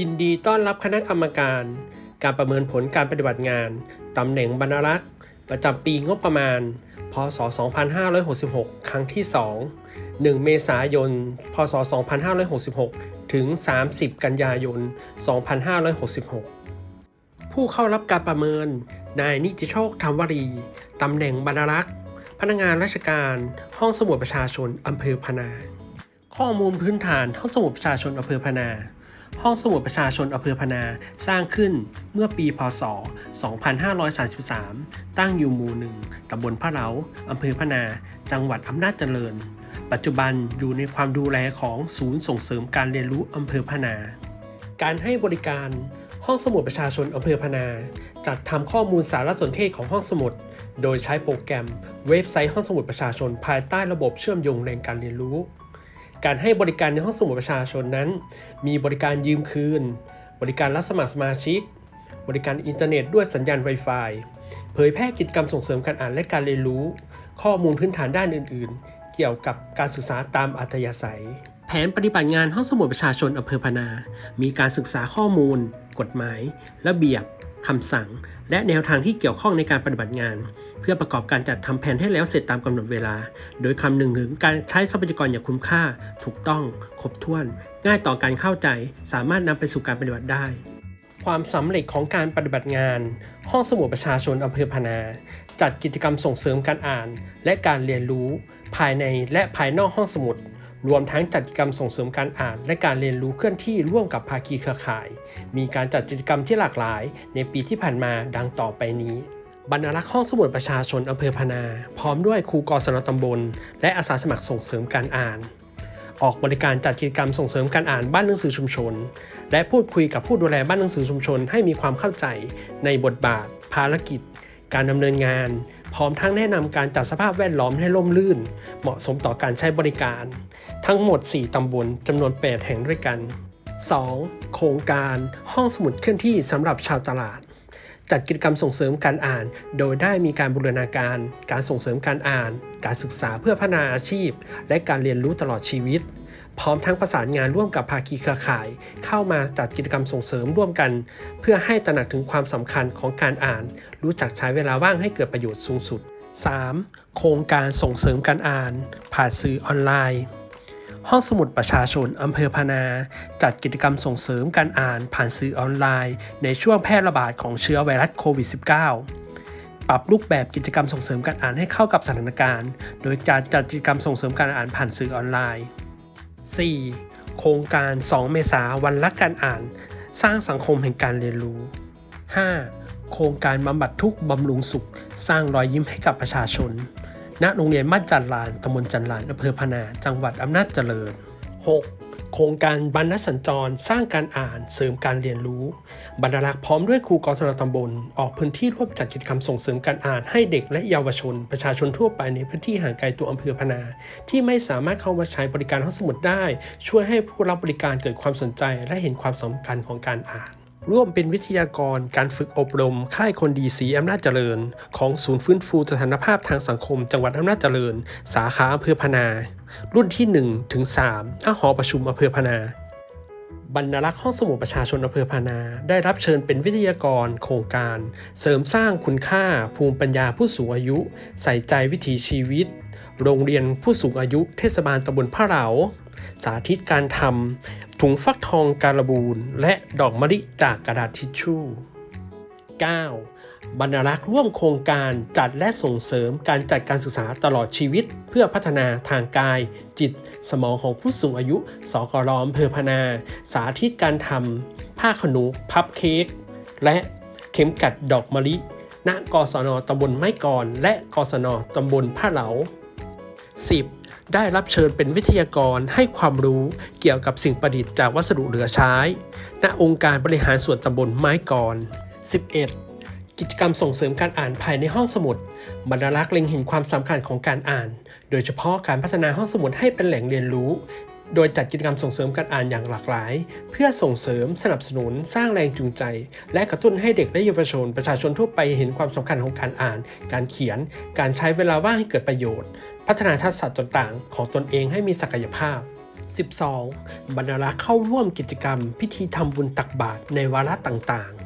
ยินดีต้อนรับคณะกรรมการ การประเมินผลการปฏิบัติงานตำแหน่งบรรณารักษ์ประจำปีงบประมาณ พศ 2566 ครั้งที่ 2 1 เมษายน พศ 2566 ถึง 30 กันยายน 2566 ผู้เข้ารับการประเมิน นายนิติโชคธรรมวรี ตำแหน่งบรรณารักษ์พนักงานราชการ ห้องสมุดประชาชน อำเภอพนา ข้อมูลพื้นฐานห้องสมุดประชาชนอำเภอพนา ห้องสมุดประชาชนอำเภอพนาสร้างขึ้นเมื่อปีพศ 2533 ตั้งอยู่หมู่หนึ่งตำบลพระเหลาอำเภอพนา จังหวัดอำนาจเจริญ ปัจจุบันอยู่ในความดูแลของศูนย์ส่งเสริมการเรียนรู้อำเภอพนา การให้บริการห้องสมุดประชาชนอำเภอพนา จัดทำข้อมูลสารสนเทศของห้องสมุด โดยใช้โปรแกรมเว็บไซต์ห้องสมุดประชาชนภายใต้ระบบเชื่อมโยงแรงการเรียนรู้ การให้บริการในห้องสมุดประชาชนนั้น มีบริการยืมคืน บริการรับสมัครสมาชิก บริการอินเทอร์เน็ตด้วยสัญญาณ Wi-Fi เผยแพร่กิจกรรมส่งเสริมการอ่านและการเรียนรู้ ข้อมูลพื้นฐานด้านอื่น ๆ เกี่ยวกับการศึกษาตามอัธยาศัย แผนปฏิบัติงานห้องสมุดประชาชนอำเภอพนา มีการศึกษาข้อมูล กฎหมาย ระเบียบ คำสั่ง และแนวทางที่เกี่ยวข้องในการปฏิบัติงาน เพื่อประกอบการจัดทำแผนให้แล้วเสร็จตามกำหนดเวลา โดยคำนึงถึงการใช้ทรัพยากรอย่างคุ้มค่า ถูกต้อง ครบถ้วน ง่ายต่อการเข้าใจ สามารถนำไปสู่การปฏิบัติได้ความสำเร็จของการปฏิบัติงาน ห้องสมุดประชาชนอำเภอพนา จัดกิจกรรมส่งเสริมการอ่าน และการเรียนรู้ ภายในและภายนอกห้องสมุด รวมทั้งจัดกิจกรรมส่งเสริมการอ่าน และการเรียนรู้เคลื่อนที่ร่วมกับภาคีเครือข่าย มีการจัดกิจกรรมที่หลากหลาย ในปีที่ผ่านมาดังต่อไปนี้ บรรณารักษ์ห้องสมุดประชาชนอำเภอพนา พร้อมด้วยครูกศนตำบล และอาสาสมัครส่งเสริมการอ่าน ออกบริการจัดกิจกรรมส่งเสริมการอ่านบ้านหนังสือชุมชน และพูดคุยกับผู้ดูแลบ้านหนังสือชุมชน ให้มีความเข้าใจในบทบาท ภารกิจ การดำเนินงาน พร้อมทั้งแนะนำการจัดสภาพแวดล้อมให้ร่มรื่น เหมาะสมต่อการใช้บริการ ทั้งหมด 4 ตำบลจำนวน 8 แห่งด้วยกัน 2. โครงการห้องสมุดเคลื่อนที่สำหรับชาวตลาด จัดกิจกรรมส่งเสริมการอ่าน โดยได้มีการบูรณาการ การส่งเสริมการอ่าน การศึกษาเพื่อพัฒนาอาชีพ และการเรียนรู้ตลอดชีวิต พร้อมทั้งประสานงานร่วมกับภาคีเครือข่าย เข้ามาจัดกิจกรรมส่งเสริมร่วมกัน เพื่อให้ตระหนักถึงความสำคัญของการอ่าน รู้จักใช้เวลาว่างให้เกิดประโยชน์สูงสุด 3. โครงการส่งเสริมการอ่าน ผ่านสื่อออนไลน์ ห้องสมุดประชาชนอำเภอพนา จัดกิจกรรมส่งเสริมการอ่านผ่านสื่อออนไลน์ ในช่วงแพร่ระบาดของเชื้อไวรัสโควิด -19 ปรับรูปแบบกิจกรรมส่งเสริมการอ่านให้เข้ากับสถานการณ์ โดยการจัดกิจกรรมส่งเสริมการอ่านผ่านสื่อออนไลน์ 4. โครงการ 2 เมษาวันรักการอ่าน สร้างสังคมแห่งการเรียนรู้ 5. โครงการบำบัดทุกบำรุงสุข สร้างรอยยิ้มให้กับประชาชน ณ โรงเรียนบ้านจันลานตำบลจันลานอำเภอพนา จังหวัดอำนาจเจริญ 6. โครงการบรรณสัญจร สร้างการอ่านเสริมการเรียนรู้ บรรลักษ์พร้อมด้วยครูกศนตำบล ออกพื้นที่ร่วมจัดกิจกรรมส่งเสริมการอ่านให้เด็กและเยาวชน ประชาชนทั่วไปในพื้นที่ห่างไกลตัวอำเภอพนา ที่ไม่สามารถเข้ามาใช้บริการห้องสมุดได้ ช่วยให้ผู้รับบริการเกิดความสนใจและเห็นความสำคัญของการอ่าน ร่วมเป็นวิทยากรการฝึกอบรม ค่ายคนดีสีอำนาจเจริญ ของศูนย์ฟื้นฟูสถานภาพทางสังคม จังหวัดอำนาจเจริญ สาขาอำเภอพนา รุ่นที่ 1 ถึง3อาหอประชุมอำเภอพนาบรรณารักษ์ห้องสมุดประชาชนอำเภอพานา ได้รับเชิญเป็นวิทยากร โครงการ เสริมสร้างคุณค่า ภูมิปัญญาผู้สูงอายุ ใส่ใจวิถีชีวิต โรงเรียนผู้สูงอายุ เทศบาลตำบลพระเหลา สาธิตการทำถุงฟักทองการบูนและดอกมะลิจากกระดาษทิชชู่ 9. บรรณารักษ์ร่วมโครงการจัดและส่งเสริมการจัดการศึกษาตลอดชีวิต เพื่อพัฒนาทางกาย จิต สมองของผู้สูงอายุ สกรอำเภอพนา สาธิตการทำผ้าขนหนูพับเค้กและเข็มกัดดอกมะลิ ณ กศนตำบลไม้กร และกศนตำบลผ้าเหลา 10. ได้รับเชิญเป็นวิทยากรให้ความรู้เกี่ยวกับสิ่งประดิษฐ์จากวัสดุเหลือใช้ ณ องค์การบริหารส่วนตำบลไม้กร 11. กิจกรรมส่งเสริมการอ่านภายในห้องสมุดบรรลักษ์เล็งเห็นความสำคัญของการอ่าน โดยเฉพาะการพัฒนาห้องสมุดให้เป็นแหล่งเรียนรู้ โดยจัดกิจกรรมส่งเสริมการอ่านอย่างหลากหลาย เพื่อส่งเสริมสนับสนุนสร้างแรงจูงใจ และกระตุ้นให้เด็กและเยาวชน ประชาชนทั่วไปเห็นความสำคัญของการอ่าน การเขียน การใช้เวลาว่างให้เกิดประโยชน์ พัฒนาทักษะต่างๆ ของตนเองให้มีศักยภาพ 12. บรรลักษ์เข้าร่วมกิจกรรม พิธีทำบุญตักบาตรในวาระต่างๆ